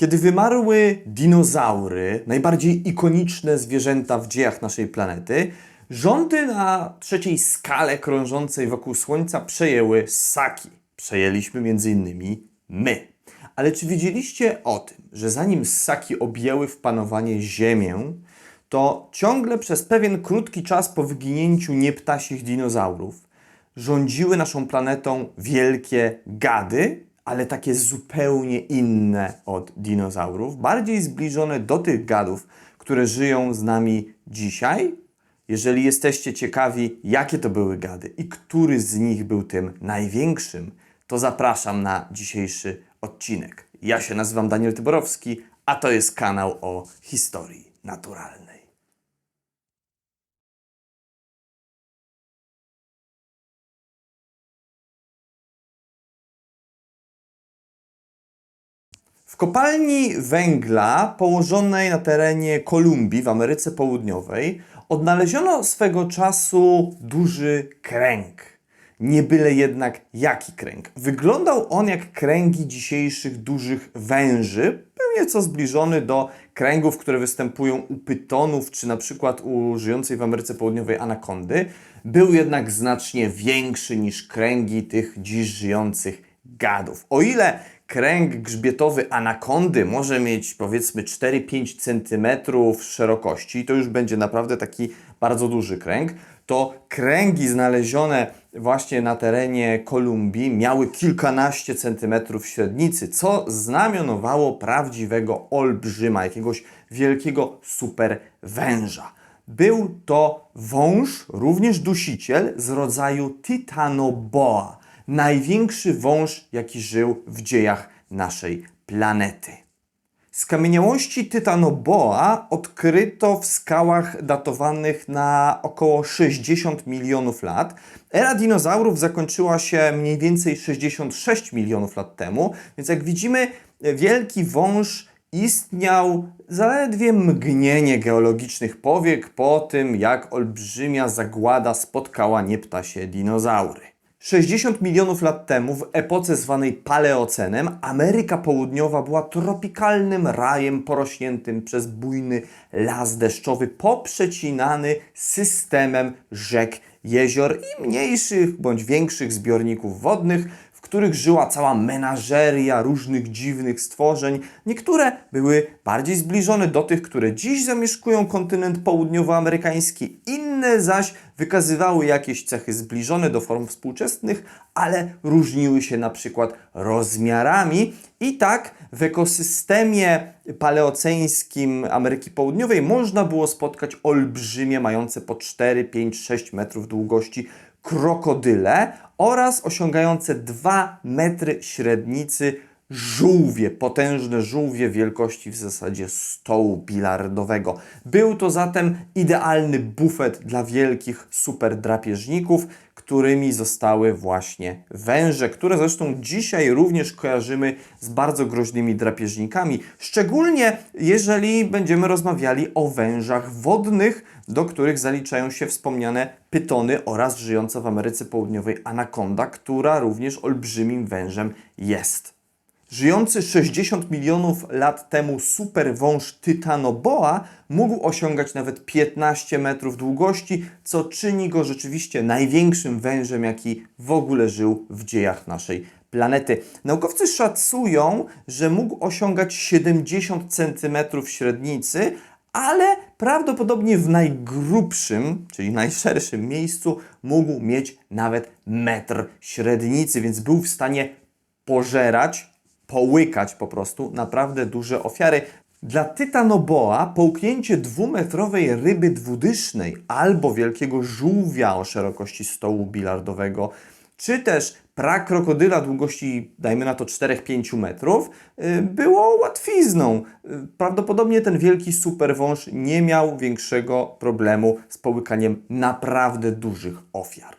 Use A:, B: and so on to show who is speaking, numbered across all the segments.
A: Kiedy wymarły dinozaury, najbardziej ikoniczne zwierzęta w dziejach naszej planety, rządy na trzeciej skale krążącej wokół Słońca przejęły ssaki. Przejęliśmy innymi my. Ale czy wiedzieliście o tym, że zanim ssaki objęły w panowanie Ziemię, to ciągle przez pewien krótki czas po wyginięciu nieptasich dinozaurów rządziły naszą planetą wielkie gady, ale takie zupełnie inne od dinozaurów, bardziej zbliżone do tych gadów, które żyją z nami dzisiaj. Jeżeli jesteście ciekawi, jakie to były gady i który z nich był tym największym, to zapraszam na dzisiejszy odcinek. Ja się nazywam Daniel Tyborowski, a to jest kanał o historii naturalnej. Kopalni węgla położonej na terenie Kolumbii w Ameryce Południowej odnaleziono swego czasu duży kręg. Nie byle jednak jaki kręg. Wyglądał on jak kręgi dzisiejszych dużych węży, był nieco zbliżony do kręgów, które występują u pytonów, czy na przykład u żyjącej w Ameryce Południowej anakondy. Był jednak znacznie większy niż kręgi tych dziś żyjących gadów. O ile kręg grzbietowy anakondy może mieć powiedzmy 4-5 cm szerokości, to już będzie naprawdę taki bardzo duży kręg, to kręgi znalezione właśnie na terenie Kolumbii miały kilkanaście centymetrów średnicy, co znamionowało prawdziwego olbrzyma, jakiegoś wielkiego super węża. Był to wąż, również dusiciel z rodzaju Titanoboa największy wąż, jaki żył w dziejach naszej planety. Skamieniałości Tytanoboa odkryto w skałach datowanych na około 60 milionów lat. Era dinozaurów zakończyła się mniej więcej 66 milionów lat temu, więc jak widzimy, wielki wąż istniał zaledwie mgnienie geologicznych powiek po tym, jak olbrzymia zagłada spotkała nieptasie dinozaury. 60 milionów lat temu, w epoce zwanej Paleocenem, Ameryka Południowa była tropikalnym rajem porośniętym przez bujny las deszczowy, poprzecinany systemem rzek, jezior i mniejszych bądź większych zbiorników wodnych, w których żyła cała menażeria różnych dziwnych stworzeń. Niektóre były bardziej zbliżone do tych, które dziś zamieszkują kontynent południowoamerykański, inne zaś wykazywały jakieś cechy zbliżone do form współczesnych, ale różniły się na przykład rozmiarami. I tak w ekosystemie paleoceńskim Ameryki Południowej można było spotkać olbrzymie, mające po 4, 5, 6 metrów długości krokodyle oraz osiągające 2 metry średnicy żółwie, potężne żółwie wielkości w zasadzie stołu bilardowego. Był to zatem idealny bufet dla wielkich superdrapieżników, którymi zostały właśnie węże, które zresztą dzisiaj również kojarzymy z bardzo groźnymi drapieżnikami, szczególnie jeżeli będziemy rozmawiali o wężach wodnych, do których zaliczają się wspomniane pytony oraz żyjąca w Ameryce Południowej anakonda, która również olbrzymim wężem jest. Żyjący 60 milionów lat temu superwąż Tytanoboa mógł osiągać nawet 15 metrów długości, co czyni go rzeczywiście największym wężem, jaki w ogóle żył w dziejach naszej planety. Naukowcy szacują, że mógł osiągać 70 cm średnicy, ale prawdopodobnie w najgrubszym, czyli najszerszym miejscu mógł mieć nawet metr średnicy, więc był w stanie pożerać połykać po prostu naprawdę duże ofiary. Dla Tytanoboa połknięcie dwumetrowej ryby dwudysznej albo wielkiego żółwia o szerokości stołu bilardowego, czy też prakrokodyla długości, dajmy na to 4-5 metrów, y, było łatwizną. Y, Prawdopodobnie ten wielki superwąż nie miał większego problemu z połykaniem naprawdę dużych ofiar.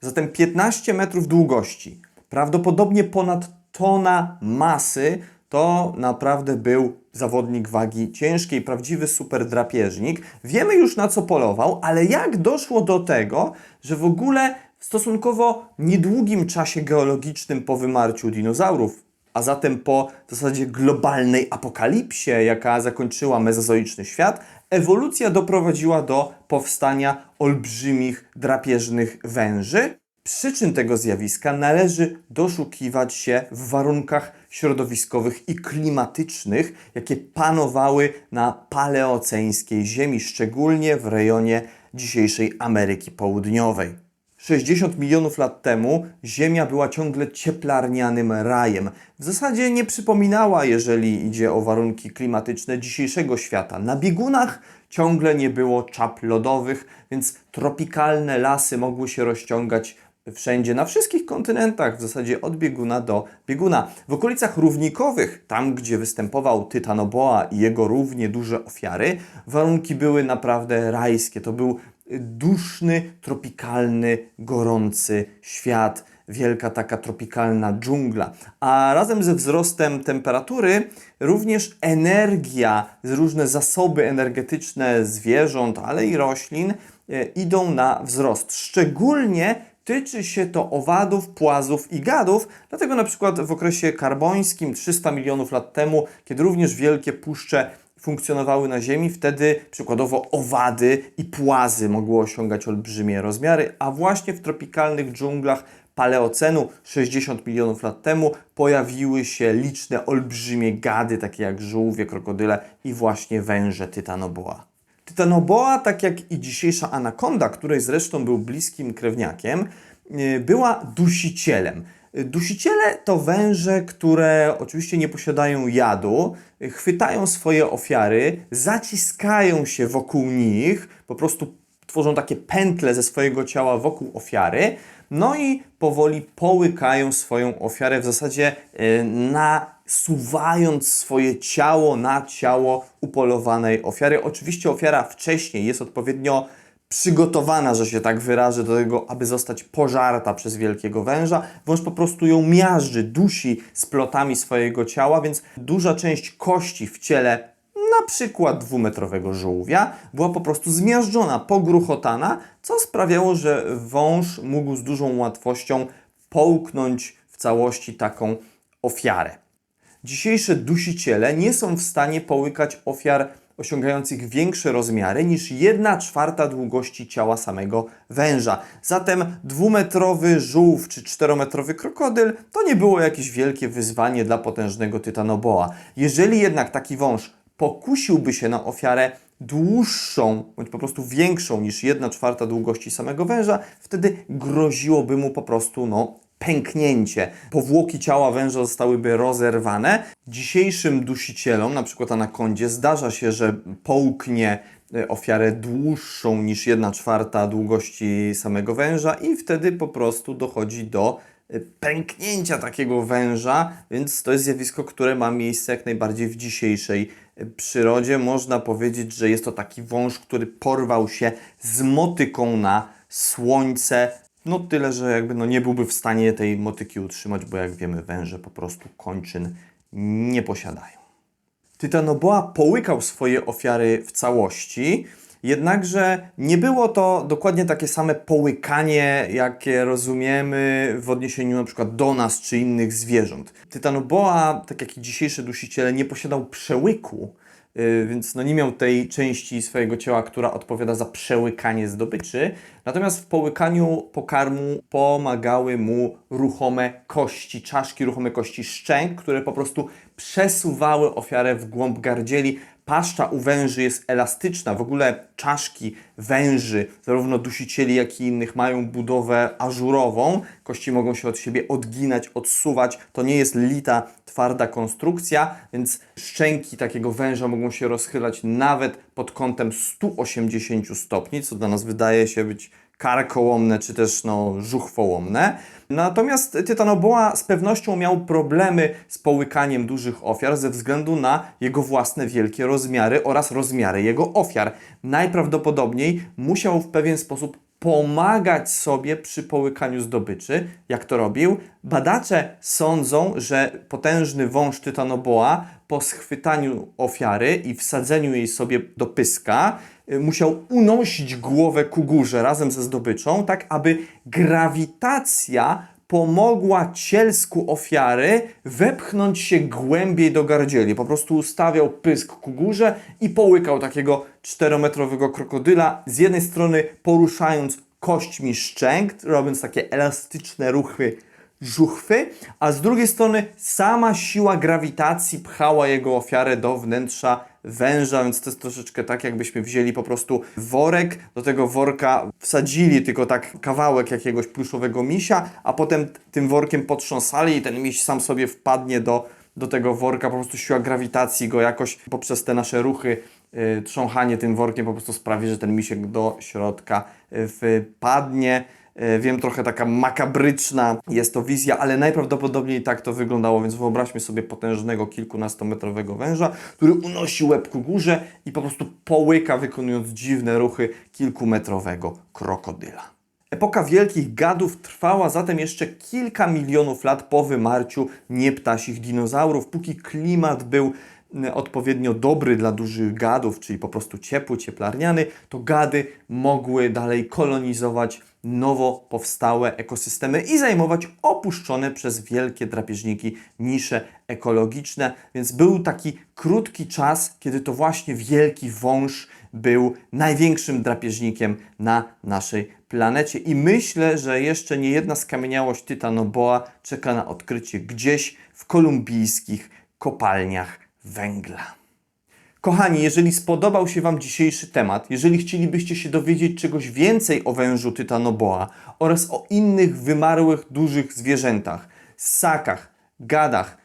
A: Zatem 15 metrów długości, prawdopodobnie ponad tona masy, to naprawdę był zawodnik wagi ciężkiej, prawdziwy super drapieżnik. Wiemy już na co polował, ale jak doszło do tego, że w ogóle w stosunkowo niedługim czasie geologicznym po wymarciu dinozaurów, A zatem po w zasadzie globalnej apokalipsie, jaka zakończyła mezozoiczny świat, ewolucja doprowadziła do powstania olbrzymich drapieżnych węży. Przyczyn tego zjawiska należy doszukiwać się w warunkach środowiskowych i klimatycznych, jakie panowały na paleoceńskiej Ziemi, szczególnie w rejonie dzisiejszej Ameryki Południowej. 60 milionów lat temu Ziemia była ciągle cieplarnianym rajem. W zasadzie nie przypominała, jeżeli idzie o warunki klimatyczne dzisiejszego świata. Na biegunach ciągle nie było czap lodowych, więc tropikalne lasy mogły się rozciągać wszędzie, na wszystkich kontynentach, w zasadzie od bieguna do bieguna. W okolicach równikowych, tam gdzie występował Tytanoboa i jego równie duże ofiary, warunki były naprawdę rajskie. To był duszny, tropikalny, gorący świat, wielka taka tropikalna dżungla. A razem ze wzrostem temperatury również energia, różne zasoby energetyczne zwierząt, ale i roślin e, idą na wzrost. Szczególnie tyczy się to owadów, płazów i gadów, dlatego na przykład w okresie karbońskim 300 milionów lat temu, kiedy również wielkie puszcze funkcjonowały na Ziemi, wtedy przykładowo owady i płazy mogły osiągać olbrzymie rozmiary, a właśnie w tropikalnych dżunglach paleocenu 60 milionów lat temu pojawiły się liczne olbrzymie gady, takie jak żółwie, krokodyle i właśnie węże tytanoboa. Tytanoboa, tak jak i dzisiejsza anakonda, której zresztą był bliskim krewniakiem, yy, była dusicielem. Dusiciele to węże, które oczywiście nie posiadają jadu, chwytają swoje ofiary, zaciskają się wokół nich, po prostu tworzą takie pętle ze swojego ciała wokół ofiary, no i powoli połykają swoją ofiarę, w zasadzie yy, nasuwając swoje ciało na ciało upolowanej ofiary. Oczywiście ofiara wcześniej jest odpowiednio przygotowana, że się tak wyrażę, do tego, aby zostać pożarta przez wielkiego węża. Wąż po prostu ją miażdży, dusi splotami swojego ciała, więc duża część kości w ciele na przykład dwumetrowego żółwia była po prostu zmiażdżona, pogruchotana, co sprawiało, że wąż mógł z dużą łatwością połknąć w całości taką ofiarę. Dzisiejsze dusiciele nie są w stanie połykać ofiar osiągających większe rozmiary niż 1 czwarta długości ciała samego węża. Zatem dwumetrowy żółw czy czterometrowy krokodyl to nie było jakieś wielkie wyzwanie dla potężnego tytanoboa. Jeżeli jednak taki wąż pokusiłby się na ofiarę dłuższą, bądź po prostu większą niż 1 czwarta długości samego węża, wtedy groziłoby mu po prostu no, pęknięcie. Powłoki ciała węża zostałyby rozerwane. Dzisiejszym dusicielom, na przykład anakondzie, zdarza się, że połknie e, ofiarę dłuższą niż 1 czwarta długości samego węża i wtedy po prostu dochodzi do pęknięcia takiego węża, więc to jest zjawisko, które ma miejsce jak najbardziej w dzisiejszej e, przyrodzie. Można powiedzieć, że jest to taki wąż, który porwał się z motyką na słońce. No tyle, że jakby no nie byłby w stanie tej motyki utrzymać, bo jak wiemy węże po prostu kończyn nie posiadają. Tytanoboa połykał swoje ofiary w całości, jednakże nie było to dokładnie takie same połykanie, jakie rozumiemy w odniesieniu przykład do nas czy innych zwierząt. Tytanoboa, tak jak i dzisiejsze dusiciele, nie posiadał przełyku, yy, więc no nie miał tej części swojego ciała, która odpowiada za przełykanie zdobyczy. Natomiast w połykaniu pokarmu pomagały mu ruchome kości, czaszki, ruchome kości szczęk, które po prostu przesuwały ofiarę w głąb gardzieli. Paszcza u węży jest elastyczna. W ogóle czaszki węży, zarówno dusicieli, jak i innych, mają budowę ażurową. Kości mogą się od siebie odginać, odsuwać. To nie jest lita, twarda konstrukcja, więc szczęki takiego węża mogą się rozchylać nawet pod kątem 180 stopni, co dla nas wydaje się być karkołomne czy też no, żuchwołomne. Natomiast Tytanoboa z pewnością miał problemy z połykaniem dużych ofiar ze względu na jego własne wielkie rozmiary oraz rozmiary jego ofiar. Najprawdopodobniej musiał w pewien sposób pomagać sobie przy połykaniu zdobyczy. Jak to robił? Badacze sądzą, że potężny wąż Tytanoboa po schwytaniu ofiary i wsadzeniu jej sobie do pyska y, musiał unosić głowę ku górze razem ze zdobyczą, tak aby grawitacja pomogła cielsku ofiary wepchnąć się głębiej do gardzieli. Po prostu ustawiał pysk ku górze i połykał takiego czterometrowego krokodyla, z jednej strony poruszając kośćmi szczęk, robiąc takie elastyczne ruchy żuchwy, a z drugiej strony sama siła grawitacji pchała jego ofiarę do wnętrza węża, więc to jest troszeczkę tak, jakbyśmy wzięli po prostu worek, do tego worka wsadzili tylko tak kawałek jakiegoś pluszowego misia, a potem tym workiem potrząsali i ten miś sam sobie wpadnie do, do tego worka, po prostu siła grawitacji go jakoś poprzez te nasze ruchy y, trząchanie tym workiem po prostu sprawi, że ten misiek do środka y, wpadnie. E, Wiem, trochę taka makabryczna jest to wizja, ale najprawdopodobniej tak to wyglądało, więc wyobraźmy sobie potężnego kilkunastometrowego węża, który unosi łeb ku górze i po prostu połyka, wykonując dziwne ruchy kilkumetrowego krokodyla. Epoka wielkich gadów trwała zatem jeszcze kilka milionów lat po wymarciu nieptasich dinozaurów, póki klimat był odpowiednio dobry dla dużych gadów, czyli po prostu ciepły, cieplarniany, to gady mogły dalej kolonizować nowo powstałe ekosystemy i zajmować opuszczone przez wielkie drapieżniki nisze ekologiczne. Więc był taki krótki czas, kiedy to właśnie wielki wąż był największym drapieżnikiem na naszej planecie. I myślę, że jeszcze nie jedna skamieniałość Tytanoboa czeka na odkrycie gdzieś w kolumbijskich kopalniach węgla. Kochani, jeżeli spodobał się Wam dzisiejszy temat, jeżeli chcielibyście się dowiedzieć czegoś więcej o wężu Tytanoboa oraz o innych wymarłych dużych zwierzętach, ssakach, gadach,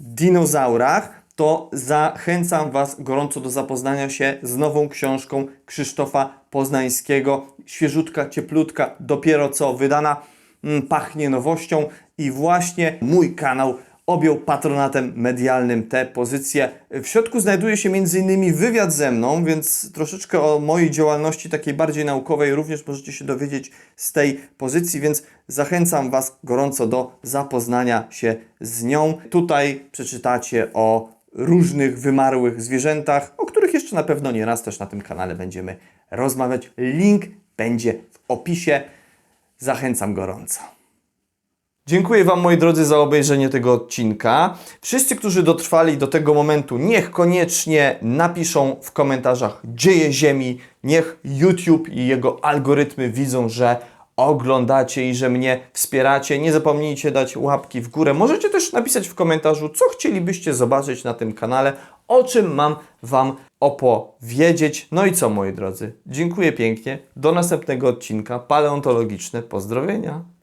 A: dinozaurach, to zachęcam Was gorąco do zapoznania się z nową książką Krzysztofa Poznańskiego. Świeżutka, cieplutka, dopiero co wydana, mm, pachnie nowością i właśnie mój kanał objął patronatem medialnym tę pozycję. W środku znajduje się m.in. wywiad ze mną, więc troszeczkę o mojej działalności takiej bardziej naukowej również możecie się dowiedzieć z tej pozycji, więc zachęcam Was gorąco do zapoznania się z nią. Tutaj przeczytacie o różnych wymarłych zwierzętach, o których jeszcze na pewno nie raz też na tym kanale będziemy rozmawiać. Link będzie w opisie. Zachęcam gorąco. Dziękuję Wam, moi drodzy, za obejrzenie tego odcinka. Wszyscy, którzy dotrwali do tego momentu, niech koniecznie napiszą w komentarzach dzieje Ziemi. Niech YouTube i jego algorytmy widzą, że oglądacie i że mnie wspieracie. Nie zapomnijcie dać łapki w górę. Możecie też napisać w komentarzu, co chcielibyście zobaczyć na tym kanale, o czym mam Wam opowiedzieć. No i co, moi drodzy? Dziękuję pięknie. Do następnego odcinka. Paleontologiczne pozdrowienia.